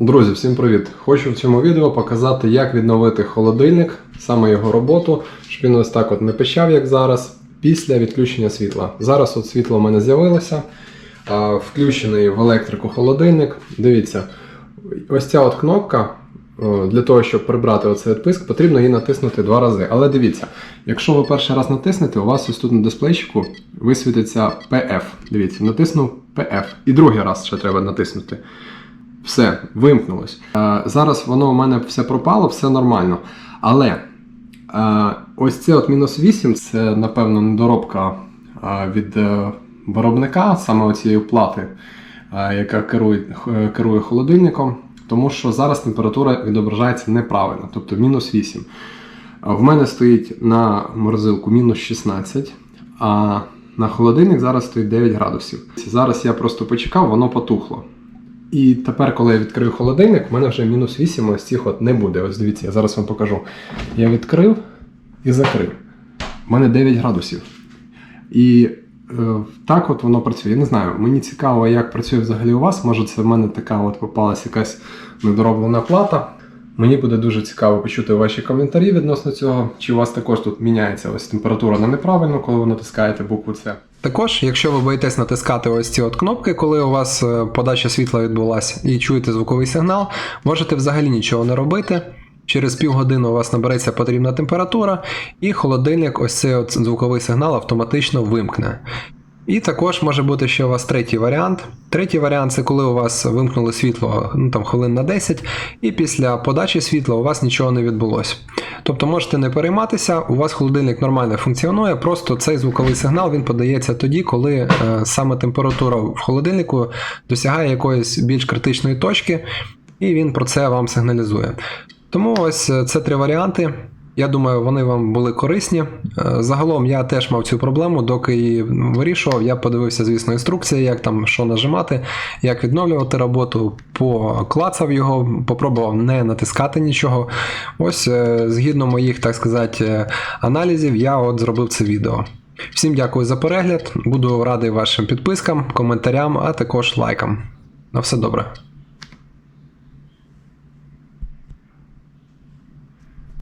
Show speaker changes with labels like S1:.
S1: Друзі, всім привіт! Хочу в цьому відео показати, як відновити холодильник, саме його роботу, щоб він ось так от не пищав, як зараз, після відключення світла. Зараз от світло в мене з'явилося, включений в електрику холодильник. Дивіться, ось ця от кнопка. Для того, щоб прибрати оцей відписк, потрібно її натиснути два рази. Але дивіться, якщо ви перший раз натиснете, у вас ось тут на дисплейчику висвітиться PF. Дивіться, натиснув PF. І другий раз ще треба натиснути. Все, вимкнулось. Е, зараз воно у мене все пропало, все нормально. Але е, ось це от мінус 8 це, напевно, недоробка від е, виробника, саме цієї плати, яка керує, керує холодильником, тому що зараз температура відображається неправильно, тобто мінус 8. В мене стоїть на морозилку мінус 16, а на холодильник зараз стоїть 9 градусів. Зараз я просто почекав, воно потухло. І тепер, коли я відкрию холодильник, в мене вже мінус 8 ось цих от не буде. Ось дивіться, я зараз вам покажу. Я відкрив і закрив. У мене 9 градусів. І е, так от воно працює. Я не знаю, мені цікаво, як працює взагалі у вас. Може, це в мене така от попалась якась недороблена плата. Мені буде дуже цікаво почути ваші коментарі відносно цього. Чи у вас також тут міняється ось температура на неправильну, коли ви натискаєте букву С. Також, якщо ви боїтесь натискати ось ці от кнопки, коли у вас е, подача світла відбулася і чуєте звуковий сигнал, можете взагалі нічого не робити. Через півгодини у вас набереться потрібна температура, і холодильник ось цей от звуковий сигнал автоматично вимкне. І також може бути ще у вас третій варіант. Третій варіант це коли у вас вимкнули світло ну, там, хвилин на 10, і після подачі світла у вас нічого не відбулося. Тобто можете не перейматися, у вас холодильник нормально функціонує, просто цей звуковий сигнал він подається тоді, коли е, саме температура в холодильнику досягає якоїсь більш критичної точки, і він про це вам сигналізує. Тому ось е, це три варіанти. Я думаю, вони вам були корисні. Е, Загалом я теж мав цю проблему, доки її вирішував. Я подивився, звісно, інструкції, як там що нажимати, як відновлювати роботу, поклацав його, попробував не натискати нічого. Ось е, згідно моїх, так сказати, е, аналізів, я от зробив це відео. Всім дякую за перегляд. Буду радий вашим підпискам, коментарям, а також лайкам. На все добре.